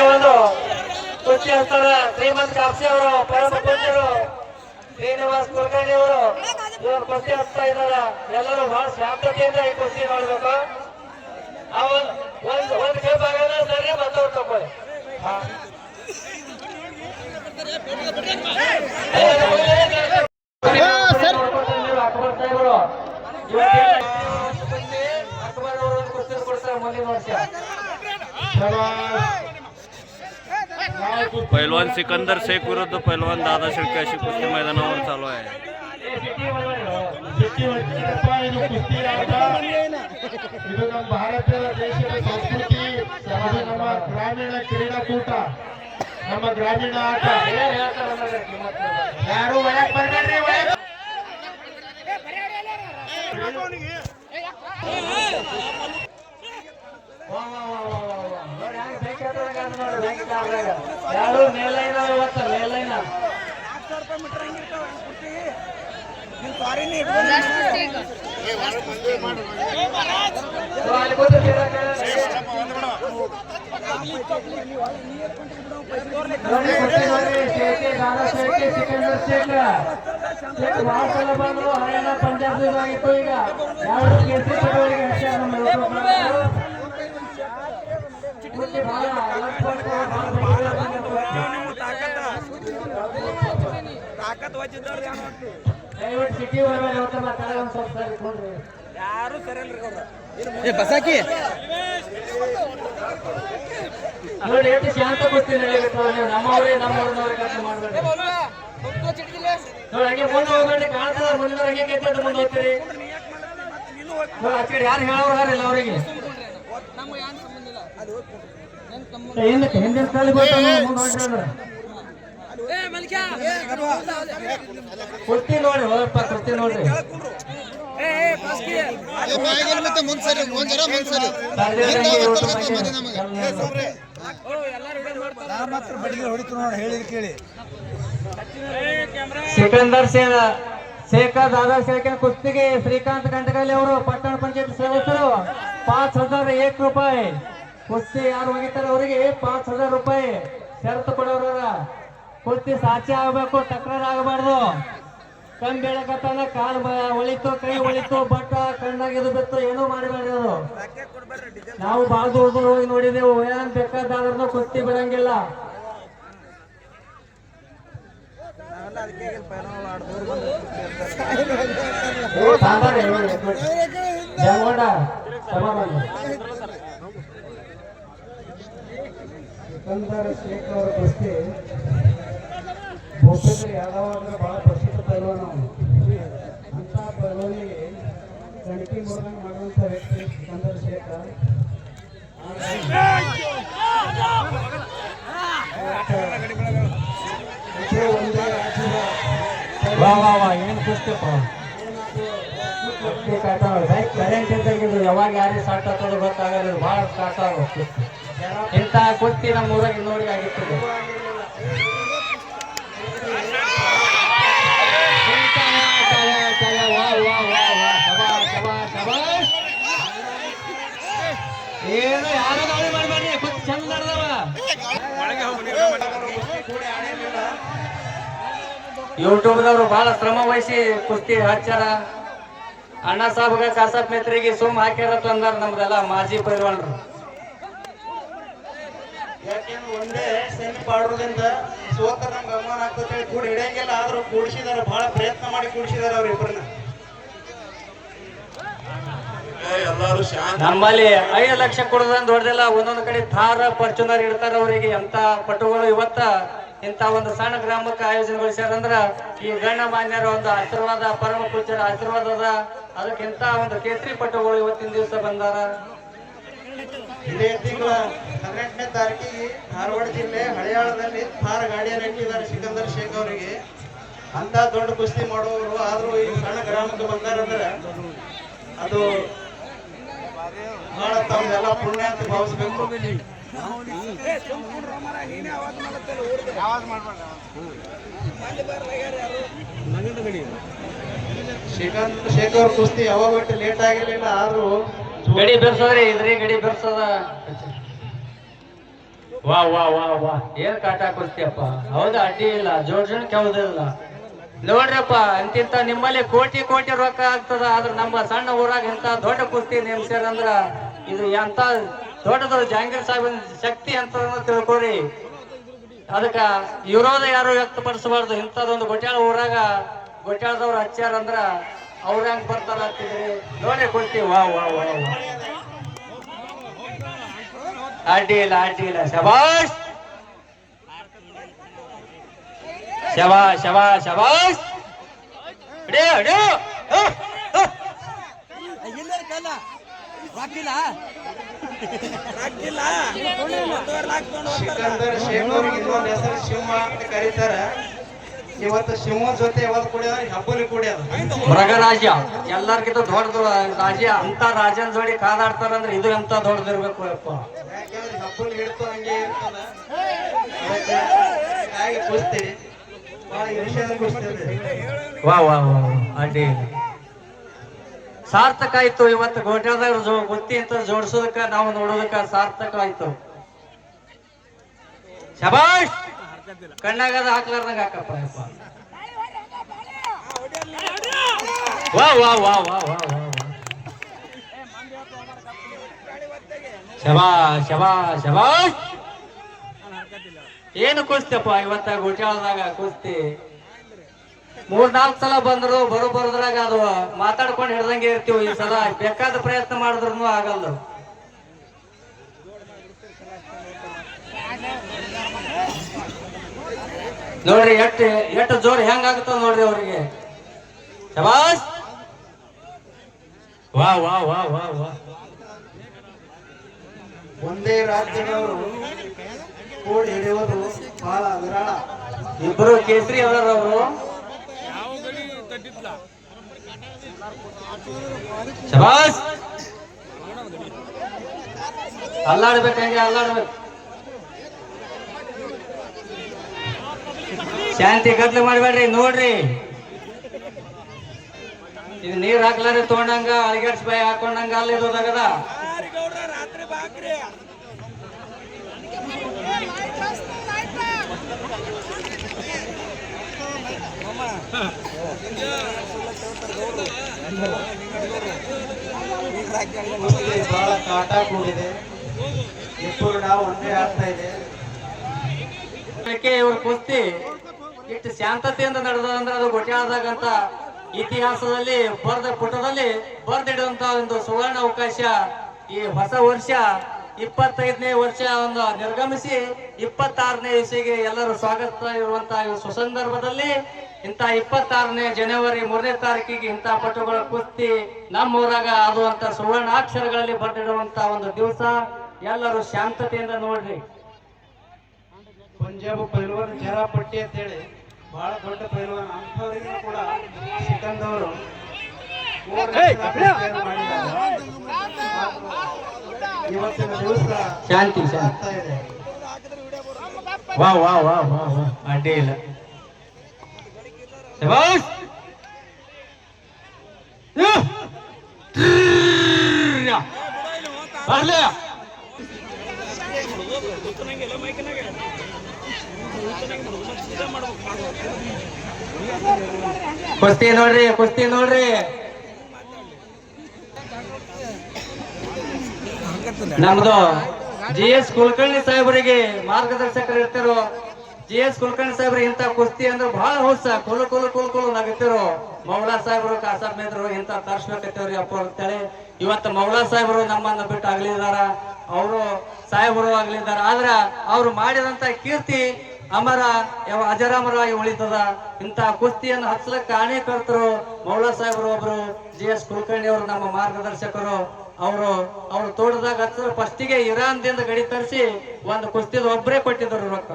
ಈ ಒಂದು ಕುಸ್ತಿ ಹಸ್ತಾರ ಶ್ರೀಮಂತ್ ಕಾಪ್ಸಿ ಅವರು ಪರಮ ಪೂಜ್ಯರು ಶ್ರೀನಿವಾಸ್ ಕುಲಕರ್ಣಿ ಅವರು ಇವರು ಕುಸ್ತಿ ಹಚ್ತಾ ಇದ್ದಾರ ಎಲ್ಲರೂ ಬಹಳ ಶಾಂತತೆಯಿಂದ ಈ ಕುಸ್ತಿ ನೋಡ್ಬೇಕು ಅವನ್ ಒಂದ್ ಒಂದ್ ಕೇಪ್ ಆಗಲ್ಲ ಸರಿ ಮತ್ತವ್ರು ತಗೊಳ್ಳಿ. ಅಕ್ಬರ್ ಅವರು ಕುಸ್ತಿ ಕೊಡ್ತಾರೆ ಮುಂದಿನ ವರ್ಷ पैलवान सिकंदर शेख विरुद्ध पैलवान दादा शेळके अशी कुस्ती मैदानावर चालू आहे ಇದು ಕುಸ್ತಿ ಆಟ ಇದು ನಮ್ಮ ಭಾರತ ದೇಶದ ಸಂಸ್ಕೃತಿ ಅದು ನಮ್ಮ ಗ್ರಾಮೀಣ ಕ್ರೀಡಾಕೂಟ ನಮ್ಮ ಗ್ರಾಮೀಣ ಆಟ ಏನ್ ಹೇಳ್ತಾರೆ ಅನ್ನೋದ್ರ ಕಿಮ್ಮತ್ತು ಇಲ್ಲ. ಯಾರು ಒಳಗ್ ಬರ್ಬೇಡ್ರಿ ಒಳಗ್ ಸಿಕಂದರ್ ಶೇಖ್ ಶೇಖ್ ಬಹಳ ಸಲ ಬಂದ್ರು ಹರಿಯಾಣ ಪಂಜಾಬ್ ಆಗಿತ್ತು ಈಗ ಎರಡು ಕೇಸರಿ ಪಟಗಳಿಗೆ ಹಚ್ಚಾರ ನಮ್ಮ ಯುವಕರು. ಕುಸ್ತಿ ಬಹಳ ಅಲಂಕೃತ, ಬಹಳ ಬೆಂಕಿ ದಯವಿಟ್ಟು ಸಿಟಿ ಬರಬೇಡಿ ಇವತ್ತೆಲ್ಲ ಒಂದ್ ಯಾರು ಸರಿ ಬಸಾಕಿ. ನೋಡಿ ಎಷ್ಟು ಶಾಂತ ನೀವು ನಮ್ಮವರೇ ನಮ್ಮವ್ರನ್ನವ್ರೆ ಕೆಲಸ ಮಾಡಬೇಡಿ ನೋಡಿ ಹಂಗೆ ಮುಂದೆ ಹೋಗ್ಬೇಡಿ ಕಾಣ್ತದ ಮುಂದೆ ಹಂಗೆ ಕೆತ್ತ ಮುಂದೆ ಹೋಗ್ತೀರಿ. ನೋಡಿ ಆ ಕಡೆ ಯಾರು ಹೇಳೋರು ಯಾರಿಲ್ಲ ಅವರಿಗೆ. ಹಿಂದಕ್ಕೆ ಹಿಂದಿನ ಹೋಗಪ್ಪ ಕುಸ್ತಿ ನೋಡ್ರಿ ಸಿಕಂದರ್ ಸೇನ, ಶೇಖರ್ ದಾದಾ ಶೇಖರ್ ಕುಸ್ತಿಗೆ ಶ್ರೀಕಾಂತ್ ಗಂಟಗಲ್ಲಿ ಅವರು ಪಟ್ಟಣ ಪಂಚಾಯತ್ ಸದಸ್ಯರು ಪಾಂಚ್ ಹಜಾರ್ ಏಕ್ ರೂಪಾಯಿ. ಕುಸ್ತಿ ಯಾರು ಒಗಿತಾರೆ ಅವರಿಗೆ? ಪಾಂಚ್ ಹಜಾರ್ ರೂಪಾಯಿ. ಷರತ್ತು ಕೊಡೋರ ಕುಸ್ತಿ ಸಾಚಿ ಆಗ್ಬೇಕು ತಕರಾರು ಆಗಬಾರ್ದು. ಕಣ್ ಬೆಳಕತ್ತಾನ ಕಾಲ್ ಒಳಿತು ಕೈ ಒಳಿತು ಬಟ್ಟ ಕಣ್ಣಾಗ ಇದು ಬಿತ್ತು ಏನೂ ಮಾಡಬೇಡ್ರಿ ಅದು. ನಾವು ಬಾಳ ದೂರ ದೂರ ಹೋಗಿ ನೋಡಿದೆವು ಏನ್ ಬೇಕಾದ್ರೂ ಕುಸ್ತಿ ಬಿಡಂಗಿಲ್ಲ ಏ, ಸಾಂಬಾರ್ ಶೇಖರ್ ಅವರ ಕುಸ್ತಿ ಭೂಪೇಂದ್ರ ಯಾದವ್ ಅಂದ್ರೆ ಬಹಳ ಪ್ರಸಿದ್ಧ ಪೈಲ್ವಾನ ಅವನು ಅಂತ ಪೈಲ್ವಾನಿಗೆ ಗಣತಿ ಮೂಲಕ ಮಾಡುವಂತ ವ್ಯಕ್ತಿ ಕಂದಾರ ಶೇಖ್ ಇದೇ ಒಂದೇ ರಾಜ್ಯದ ವಾ ವಾ ವಾ ಏನು ಕುಸ್ತಿಪ್ಪ? ಕರೆಂಟ್ ಇದ್ದಂಗಿದ್ರು ಯಾವಾಗ ಯಾರಿಗೆ ಹಾಕೋದು ಗೊತ್ತಾಗಲ್ಲ ಭಾಳ ಕಾಟ ಆಗುತ್ತೆ ಇಂಥ ಕುಸ್ತಿ ನಮ್ಮ ಊರಾಗ ಇನ್ನೂರಿಗೆ ಆಗಿರ್ತದೆ. ಏನು ಯಾರು ಗಾಳಿ ಮಾಡಬೇಡಿ ಕುಸ್ತಿ ಚಂದ ಯೂಟ್ಯೂಬ್ದವರು ಬಹಳ ಶ್ರಮ ವಹಿಸಿ ಕುಸ್ತಿ ಹಚ್ಚಾರ. ಅಣ್ಣ ಸಾಬ್ಗ ಕಾಸಪ್ ಮೇತ್ರಿಗೆ ಸುಮ್ ಹಾಕ್ಯಾರ ಅಂದಾರ ನಮ್ದೆಲ್ಲ ಮಾಜಿ ಪೈಲ್ವಾನ್ರು. ಯಾಕೆಂದ್ರೆ ಒಂದೇ ಸೆಮಿ ಪಾಡೋದ್ರಿಂದ ಸೋತರ ನಮ್ಗೆ ಅವಮಾನ ಆಗ್ತದೆ ಹೇಳಿ ಕೂಡ ಹಿಡಿಯಂಗಿಲ್ಲ. ಆದ್ರೂ ಕೂಡಿಸಿದಾರೆ ಬಹಳ ಪ್ರಯತ್ನ ಮಾಡಿ ಕೂಡಿಸಿದಾರೆ ಅವ್ರಿಬ್ಬರನ್ನ ಎಲ್ಲಾರು ಶಾಂತ. ನಮ್ಮಲ್ಲಿ ಐದು ಲಕ್ಷ ಕೊಡೋದ್ ದೊಡ್ಡದಿಲ್ಲ ಒಂದೊಂದು ಕಡೆ ಥಾರ ಫಾರ್ಚುನರ್ ಇಡ್ತಾರ ಅವರಿಗೆ. ಎಂತ ಪಟುಗಳು ಇವತ್ತ ಇಂತ ಒಂದು ಸಣ್ಣ ಗ್ರಾಮಕ್ಕೆ ಆಯೋಜನೆಗೊಳಿಸ್ಯಾರಂದ್ರ ಈ ಗಣ್ಯ ಮಾನ್ಯರ ಒಂದು ಆಶೀರ್ವಾದ ಪರಮ ಪೂಜ್ಯರ ಆಶೀರ್ವಾದದ ಅದಕ್ಕಿಂತ ಒಂದು ಕೇಸರಿ ಪಟುಗಳು ಇವತ್ತಿನ ದಿವಸ ಬಂದಾರ. ಇದೇ ತಿಂಗಳ ಹದಿನೆಂಟನೇ ತಾರೀಕಿಗೆ ಧಾರವಾಡ ಜಿಲ್ಲೆ ಹಳೆಯಾಳದಲ್ಲಿ ಥಾರ್ ಗಾಡಿಯನ್ನು ಇಟ್ಟಿದ್ದಾರೆ ಸಿಕಂದರ್ ಶೇಖ್ ಅವರಿಗೆ. ಅಂತ ದೊಡ್ಡ ಕುಸ್ತಿ ಮಾಡುವವರು ಆದರೂ ಈ ಸಣ್ಣ ಗ್ರಾಮಕ್ಕೆ ಬಂದಾರಂದ್ರೆ ಅದು ಬಹಳ ತಮ್ದೆಲ್ಲ ಪುಣ್ಯ ಅಂತ ಭಾವಿಸ್ಬೇಕು. ಶ್ರೀಕಾಂತ್ ಶೇಖರ್ ಕುಸ್ತಿ ಯಾವಾಗ ಲೇಟ್ ಆಗಿರ್ಲಿಲ್ಲ, ಆದ್ರೂ ಗಡಿ ಬೆರ್ಸೋದ್ರಿ ಇದ್ರಿ ಗಡಿ ಬೆರ್ಸೋದ. ವಾ ವಾ ವಾ ವಾ. ಏನ್ ಕಾಟ ಕೊಡ್ತೀಯಪ್ಪ? ಹೌದಾ ಅಡ್ಡಿ ಇಲ್ಲ. ಜೋಡ್ ಹೌದಿಲ್ಲ ನೋಡ್ರಪ್ಪ ಅಂತಿಂತ ನಿಮ್ಮಲ್ಲಿ ಕೋಟಿ ಕೋಟಿ ರೊಕ್ಕ ಆಗ್ತದ ಆದ್ರ ನಮ್ಮ ಸಣ್ಣ ಊರಾಗ ಇಂತ ದೊಡ್ಡ ಕುಸ್ತಿ ನೇಮಿಸ್ಯಾರಂದ್ರ ಇದು ಎಂತ ದೊಡ್ಡದ ಜಹಾಂಗೀರ್ ಸಾಹೇಬ್ ಶಕ್ತಿ ಅಂತ ತಿಳ್ಕೊರಿ. ಅದಕ್ಕ ವಿರೋಧ ಯಾರು ವ್ಯಕ್ತಪಡಿಸಬಾರ್ದು. ಇಂಥದೊಂದು ಗೊಟ್ಯಾಳ ಊರಾಗ ಗೊಟ್ಯಾಳದವ್ರು ಹಚ್ಚಾರ ಅಂದ್ರ ಅವ್ರ ಹೆಂಗ್ ಬರ್ತಾರ ಅಂತಿದ್ರಿ ನೋಡೇ ಕೊಡ್ತೀವಿ ವಾ ವಾ ವಾ ವಾ ಅಡ್ಡಿ ಇಲ್ಲ ಅಡ್ಡಿ ಇಲ್ಲ ಶಬಾಷ್ ಶಬಾ ಶಬಾ ಶಬಾಷ್ ಹಿಡಿಯೋ ಹಿಡಿಯೋ ಹ, ಹ. ಸಿಕಂದರ್ ಶೇಖ್ ಅವ್ರಿಗೆ ಇನ್ನೊಂದು ಹೆಸರು ಶಿವ ಅಂತ ಕರೀತಾರ ಇವತ್ತು ಸಿಂಹ ಜೊತೆ ಯಾವತ್ತು ಕುಡಿಯೋದ? ಹಬ್ಬಲಿ ಕುಡಿಯೋದು. ಮೃಗರಾಜ ಎಲ್ಲರಿಗಿಂತ ದೊಡ್ಡದು ರಾಜ ಅಂತ ರಾಜನ ಜೋಡಿ ಕಾದಾಡ್ತಾರಂದ್ರೆ ಇದು ಎಂತ ದೊಡ್ಡದಿರ್ಬೇಕು ಅಪ್ಪ. ಯಾಕೆಂದ್ರೆ ಹಬ್ಬಲಿ ಹಿಡ್ತು ಹಂಗೆ ಇರ್ತದ. ಹಾಗೆ ಕುಸ್ತಿ ವಾ ವಾ ವಾ. ಅಡ್ಡಿ ಸಾರ್ಥಕ ಆಯ್ತು ಇವತ್ತು ಗೋಟ್ಯಾದಾಗ ಗುತ್ತಿ ಅಂತ ಜೋಡಿಸೋದಕ್ಕ ನಾವು ನೋಡೋದಕ್ಕ ಸಾರ್ಥಕ ಆಯ್ತು. ಶಬಾಷ್! ಕಣ್ಣಾಗದ ಹಾಕ್ಲಾರ್ದಂಗ ಹಾಕಪ್ಪ. ವಾ ವಾ ವಾ ವಾ ವಾ ವಾ ವಾ. ಶಬಾಷ್ ಶಬಾಷ್ ಶಬಾಷ್ ಏನು ಕುಸ್ತಿಯಪ್ಪ? ಇವತ್ತ ಗುಟ್ಯಾಳದಾಗ ಕುಸ್ತಿ. ಮೂರ್ ನಾಲ್ಕು ಸಲ ಬಂದ್ರು ಬರೋ ಬರೋದ್ರಾಗ ಅದು ಮಾತಾಡ್ಕೊಂಡು ಹಿಡ್ದಂಗೆ ಇರ್ತೀವಿ ಈ ಸಲ. ಬೇಕಾದ ಪ್ರಯತ್ನ ಮಾಡಿದ್ರು ಆಗಲ್ಲ ನೋಡ್ರಿ ಎಟ್ ಎಟ್ ಜೋರ್ ಹೆಂಗಾಗುತ್ತ ನೋಡ್ರಿ ಅವ್ರಿಗೆ. ಶಬಾಷ್! ವಾ ವಾ ವಾ ವಾ ವಾ. ಒಂದೇ ರಾಜ್ಯದವರು ಕೂಡಿ ಹಿಡಿಯೋದು ಬಹಳ ವಿರಾಳ. ಇಬ್ರು ಕೇಸರಿ ಅವರವರು. ಅವರು ಶಬಾಷ್ ಅಲ್ಲಾಡ್ಬೇಕಂಗೆ ಅಲ್ಲಾಡ್ಬೇಕು. ಶಾಂತಿ ಗದ್ಲು ಮಾಡ್ಬೇಡ್ರಿ ನೋಡ್ರಿ. ಇದು ನೀರ್ ಹಾಕ್ಲಾರಿ ತೊಗೊಂಡಂಗ ಅಲಿಗಡ್ಸ್ ಬಾಯಿ ಹಾಕೊಂಡಂಗ ಅಲ್ಲಿ ಇರೋದಾಗದ ಬಹಳ ಕಾಟ ಕೂಡಿದೆ. ಇಬ್ಬರು ನಾವು ಒಂದೇ ಆಗ್ತಾ ಇದೆ. ಇವ್ರ ಕುಸ್ತಿ. ಇಷ್ಟು ಶಾಂತತೆಯಿಂದ ನಡೆದ ಅಂದ್ರೆ ಅದು ಗೊಟ್ಟಾಳದಾಗಂತ ಇತಿಹಾಸದಲ್ಲಿ, ಬರ್ದ ಪುಟದಲ್ಲಿ ಬರ್ದಿಡುವಂತ ಒಂದು ಸುವರ್ಣ ಅವಕಾಶ ಈ ಹೊಸ ವರ್ಷ ಇಪ್ಪತ್ತೈದನೇ ವರ್ಷ ಒಂದು ನಿರ್ಗಮಿಸಿ ಇಪ್ಪತ್ತಾರನೇ ಇಸಿಗೆ ಎಲ್ಲರೂ ಸ್ವಾಗತ ಇರುವಂತ ಈ ಸುಸಂದರ್ಭದಲ್ಲಿ ಇಂತ ಇಪ್ಪತ್ತಾರನೇ ಜನವರಿ ಮೂರನೇ ತಾರೀಕಿಗೆ ಇಂತ ಪಟುಗಳ ಕುಸ್ತಿ ನಮ್ಮ ಊರಾಗ ಸುವರ್ಣ ಸುವರ್ಣಾಕ್ಷರಗಳಲ್ಲಿ ಬರ್ದಿಡುವಂತ ಒಂದು ದಿವಸ. ಎಲ್ಲರೂ ಶಾಂತತೆಯಿಂದ ನೋಡ್ರಿ. ಪಂಜಾಬ್ ಪೈಲ್ವಾನ್ ಜರಾಪಟ್ಟಿ ಅಂತೇಳಿ. ಬಹಳ ದೊಡ್ಡ ಪೈಲ್ವಾನ್ ಅಂಥವರಿಗೂ ಕೂಡ ಸಿಕ್ಕಂದವರು ಇವತ್ತಿನ ದಿವಸ ಶಾಂತಿ ಆಗ್ತಾ ಇದೆ. ವಾ ವಾ ವಾ ವಾ ವಾ. ಅಡ್ಡಿ ಇಲ್ಲ! ಬರ್ಲಿ! ಕುಸ್ತಿ ನೋಡ್ರಿ ಕುಸ್ತಿ ನೋಡ್ರಿ. ನಮ್ದು ಜಿ ಎಸ್ ಕುಲಕರ್ಣಿ ಸಾಹೇಬರಿಗೆ ಮಾರ್ಗದರ್ಶಕರು ಇರ್ತಾರೋ. ಜಿ ಎಸ್ ಕುಲಕರ್ಣಿ ಸಾಹೇಬರಿಗೆ ಇಂತ ಕುಸ್ತಿ ಅಂದ್ರೆ ಬಹಳ ಹೊಸ, ಕುಲು ಕುಲು ಕುಲು ಕುಲು ನಗತಿರು. ಮೌಲಾ ಸಾಹೇಬರು ಕಾಸಾಬ್ ಮೇದ್ರು ಇಂತ ತರ್ಸ್ಬೇಕತ್ತೇವ್ರಿ ಅಪ್ಪ ಅಂತೇಳಿ. ಇವತ್ತು ಮೌಲಾ ಸಾಹೇಬರು ನಮ್ಮನ್ನ ಬಿಟ್ಟು ಆಗ್ಲಿದಾರ ಅವರು ಸಾಹೇಬರು ಆಗ್ಲಿದ್ದಾರೆ ಆದ್ರ ಅವ್ರು ಮಾಡಿದಂತ ಕೀರ್ತಿ ಅಮರ, ಯಾವ ಅಜರಾಮರಾಗಿ ಉಳಿತದ? ಇಂತಹ ಕುಸ್ತಿಯನ್ನು ಹಚ್ಚಲಕ್ಕೆ ಕಾರಣೀಕರ್ತರು ಮೌಲಾ ಸಾಹೇಬರು ಒಬ್ರು ಜಿ ಎಸ್ ಕುಲಕರ್ಣಿ ಅವರು ನಮ್ಮ ಮಾರ್ಗದರ್ಶಕರು. ಅವರು, ಅವ್ರು ತೋಟದಾಗ ಹಚ್ಚಿದ್ರು ಫಸ್ಟಿಗೆ ಇರಾನ್ದಿಂದ ಗಡಿ ತರಿಸಿ ಒಂದು ಕುಸ್ತಿದ ಒಬ್ಬರೇ ಕೊಟ್ಟಿದ್ರು ರೊಕ್ಕ.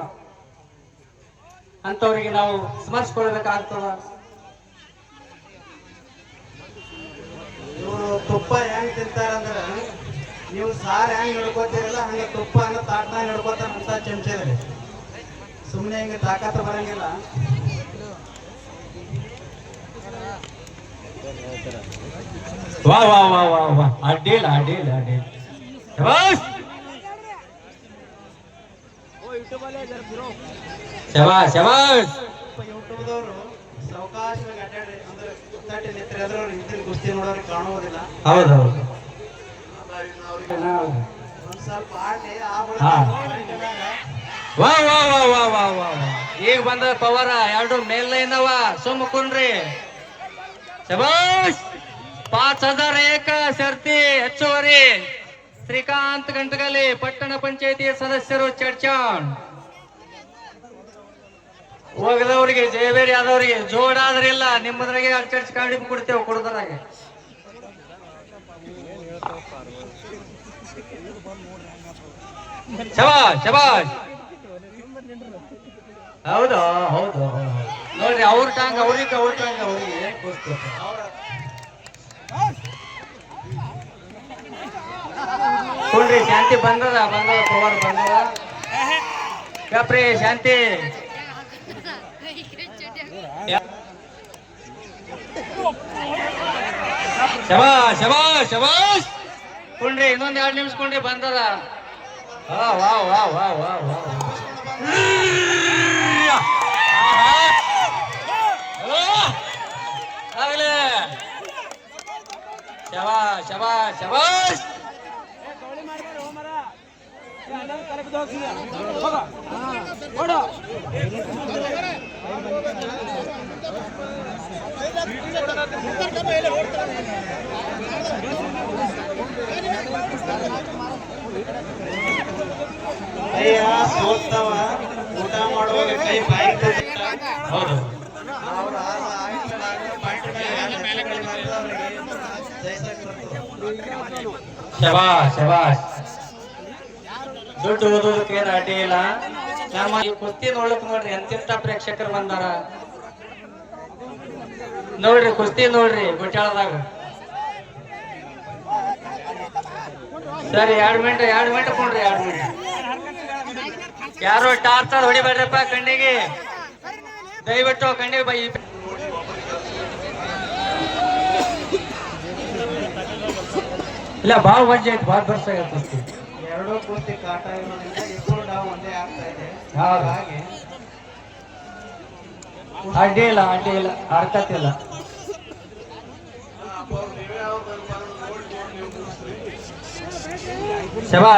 ಅಂತವ್ರಿಗೆ ನಾವು ಸ್ಮರಿಸ್ಕೊಳ್ಬೇಕಾಗ್ತದ. ಇವರು ತುಪ್ಪ ಹೆಂಗ್ ತಿಂತಾರಂದ್ರ, ನೀವು ಸಾರ್ ಹೆಂಗ್ ಹಿಡ್ಕೋತೀರಲ್ಲ ಹಂಗ ತುಪ್ಪ ಅನ್ನೋ ತಾಟ್ನಾಗ ಹಿಡ್ಕೋತಾರ ಅಂತ ಚಮಚದ್ರಿ ಸುಮ್ಮನೆ ಹಿಂಗೆ ತಾಕತ್ರ ಬರಂಗಿಲ್ಲ. ವಾ ವಾ ವಾ ವಾ ವಾ. ಅಡ್ಡಿಲ್ಲ ಅಡ್ಡಿಲ್ಲ ಅಡ್ಡಿಲ್ಲ ಯೂಟ್ಯೂಬ್ದವರು ಸಾವಕಾಶವಾಗಿ ಅಡ್ಡಾಡ್ರಿ ಅಂದ್ರೆ ತಟ್ಟಿ ನಿಂತ್ರೆ ಹಿಂದಿನ ಕುಸ್ತಿ ನೋಡೋರಿಗೆ ಕಾಣುವುದಿಲ್ಲ ಹೌದು ಹೌದು ಒಂದ್ ಸ್ವಲ್ಪ ಆಡ್ಲಿ ಆ ಬಳಿಕ. ವಾ ವಾ ವಾ ವಾ ವಾ ವಾ. ಈಗ ಬಂದ ಪವರ, ಎರಡು ಮೇಲ್ನವ ಸುಮ್ ಕುನ್ರಿ ಶಬಾಷ್! ಪಾಚ್ ಹಜಾರ್ ಏಕ ಸರ್ತಿ ಹೆಚ್ಚುವರಿ. ಶ್ರೀಕಾಂತ್ ಗಂಟಗಲಿ ಪಟ್ಟಣ ಪಂಚಾಯತಿ ಸದಸ್ಯರು ಚರ್ಚಾಣ್ ಹೋಗದವ್ರಿಗೆ ಜಯಬೇರಿ ಆದವ್ರಿಗೆ ಜೋಡಾದ್ರಿಲ್ಲ ನಿಮ್ಮದ್ರಾಗೆ ಚರ್ಚ್ ಕಾಡಿ ಕೊಡ್ತೇವೆ ಕುಡ್ದ್ರಾಗೆ. ಶಬಾಷ್ ಶಬಾಷ್! ಹೌದು ಹೌದು. ನೋಡ್ರಿ ಅವ್ರ ಟಾಂಗ್ ಅವ್ರಿಗೆ, ಅವ್ರ ಟಾಂಗ್ ಅವ್ರಿಗೆ. ಕುಂಡ್ರಿ ಶಾಂತಿ ಬಂದದ ಬಂದದ ಪವರ್ ಬಂದದ. ಕಪ್ರಿ, ಶಾಂತಿ. ಶಬಾ ಶಬಾ ಶಬಾಸ್ ಕುಣ್ರಿ ಇನ್ನೊಂದ್ ಎರಡು ನಿಮಿಷ ಕುಂಡ್ರಿ ಬಂದದ. ವಾ ವಾ ವಾ ವಾ ವಾ ವಾ. ಶಬಾಷ್ ಶಬಾಷ್. ಅಯ್ಯ ಕೈಯ ಸೋತ್ತವ. ಊಟ ಮಾಡುವಾಗ ಕೈ ಬಾಯಿ. ಹೌದು ಅವ್ರು ಆ- ಆ ಇಷ್ಟ ಆಗೋ ಪಾಯಿಂಟ್ ಮೇಲೆ ಹೆಚ್ಚು ಕಡಿಮೆ ಆದ್ರೆ ಅವ್ರಿಗೆ ಜಯಿಸಕ್ ಬರ್ತದೆ. ಶಬಾಷ್ ದುಡ್ಡು ಓದೋದಕ್ಕೆ ಏನು ಅಡ್ಡಿ ಇಲ್ಲ. ನಮ್ಮ ಈ ಕುಸ್ತಿ ನೋಡಕ್ ನೋಡ್ರಿ ಎಂತಿಂತ ಪ್ರೇಕ್ಷಕರು ಬಂದಾರ. ನೋಡ್ರಿ, ಕುಸ್ತಿ ನೋಡ್ರಿ ಗುಟ್ಟಾಳದಾಗ ಸರಿ, ಎರಡು ಮಿನಿಟ್ ಎರಡು ಮಿನಿಟ್ ಕೊಂಡ್ರಿ ಎರಡು ಮಿನಿಟ್. ಯಾರು ಟಾರ್ಚರ್ ಹೊಡಿಬೇಡ್ರಪ್ಪ ಕಣ್ಣಿಗೆ. ದಯವಿಟ್ಟು ಕಣ್ಣಿಗೆ ಬೈ ಇಲ್ಲ ಭಾಳ ವಜ್ಜೆ ಆಯ್ತು ಭಾಳ ಬರ್ಸ ಆಗತ್ತೆ ಎರಡೂ ಕುಸ್ತಿ ಕಾಟ ಇರೋದ್ರಿಂದ ಇಬ್ಬರು ಡಾವ್ ಒಂದೇ ಆಗ್ತಾ ಇದೆ. ಹೌದು. ಹಾಗೆ ಅಡ್ಡಿ ಇಲ್ಲ ಅಡ್ಡಿ ಇಲ್ಲ ಹರ್ಕತ್ತಿಲ್ಲ ಶಬಾ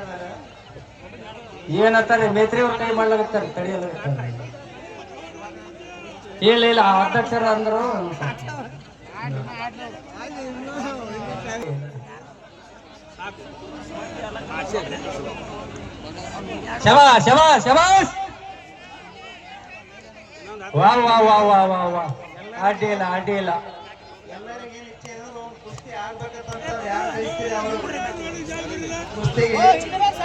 ಅದಾರ. ಏನಂತಾರೆ ಮೇತ್ರಿ ಅವ್ರ ಕೈ ಮಾಡ್ಲಾಗತ್ತಾರೆ ತಡೆಯಲಾಗತ್ತಾರೆ ಇಲ್ಲ ಇಲ್ಲ ಅಧ್ಯಕ್ಷರ ಅಂದ್ರು ಶಬಾಷ್ ಶಬಾಷ್ ಶಬಾಷ್ ವಾ ವಾ ವಾ ವಾ ವಾ ವಾ ಅಡ್ಡಿ ಇಲ್ಲ ಅಡ್ಡಿ ಇಲ್ಲ ಎಲ್ಲರಿಗೇನು ಇಚ್ಛೆ ಅಂದ್ರೆ ಒಂದು ಕುಸ್ತಿ ಆಗ್ಬೇಕಂತ ಯಾರು ಬಯಸ್ತೀರಿ ಅವರು ಕುಸ್ತಿಗೆ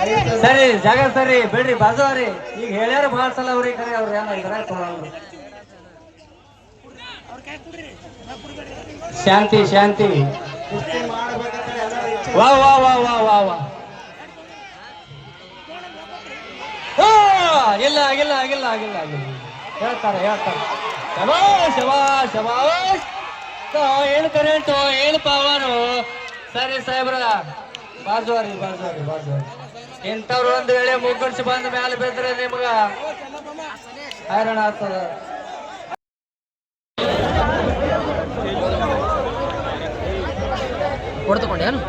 ಐದು ಸರಿ ಜಾಗ ಸರಿ ಬಿಡ್ರಿ ಬಾಜು ಅವ್ರಿ ಈಗ ಹೇಳ್ಯಾರ ಭಾಳ ಸಲ ಅವ್ರಿಗೆ ಕರೆ ಅವ್ರು ಏನೋ ಇದ್ರಾಗ ಕೊಡೋರು ಶಾಂತಿ ಶಾಂತಿ ಕುಸ್ತಿ ಮಾಡ್ಬೇಕಂತ ಎಲ್ಲರ ಇಚ್ಛೆ ವಾ ವಾ ವಾ ವಾ ವಾ ವಾ ಇಲ್ಲ ಆಗಿಲ್ಲ ಆಗಿಲ್ಲ ಆಗಿಲ್ಲ ಆಗಿಲ್ಲ. ಹೇಳ್ತಾರೆ ಹೇಳ್ತಾರೆ. ಶಬಾಷ್ ಶಬಾಷ್ ಏನು ಕರೆಂಟು ಏನು ಪವರು ಸರಿ ಸಾಹೇಬ್ರ. ಬಾಜುವಾರಿ ಬಾಜುವಾರಿ ಬಾಜುವಾರಿ. ಇಂಥವ್ರು ಒಂದು ವೇಳೆ ಮುಗ್ಗಡಿಸಿ ಬಂದ ಮೇಲೆ ಬಿದ್ರೆ ನಿಮ್ಗ ಹೈರಾಣ ಆಗ್ತದ. ಹೊಡೆದುಕೊಂಡೇನು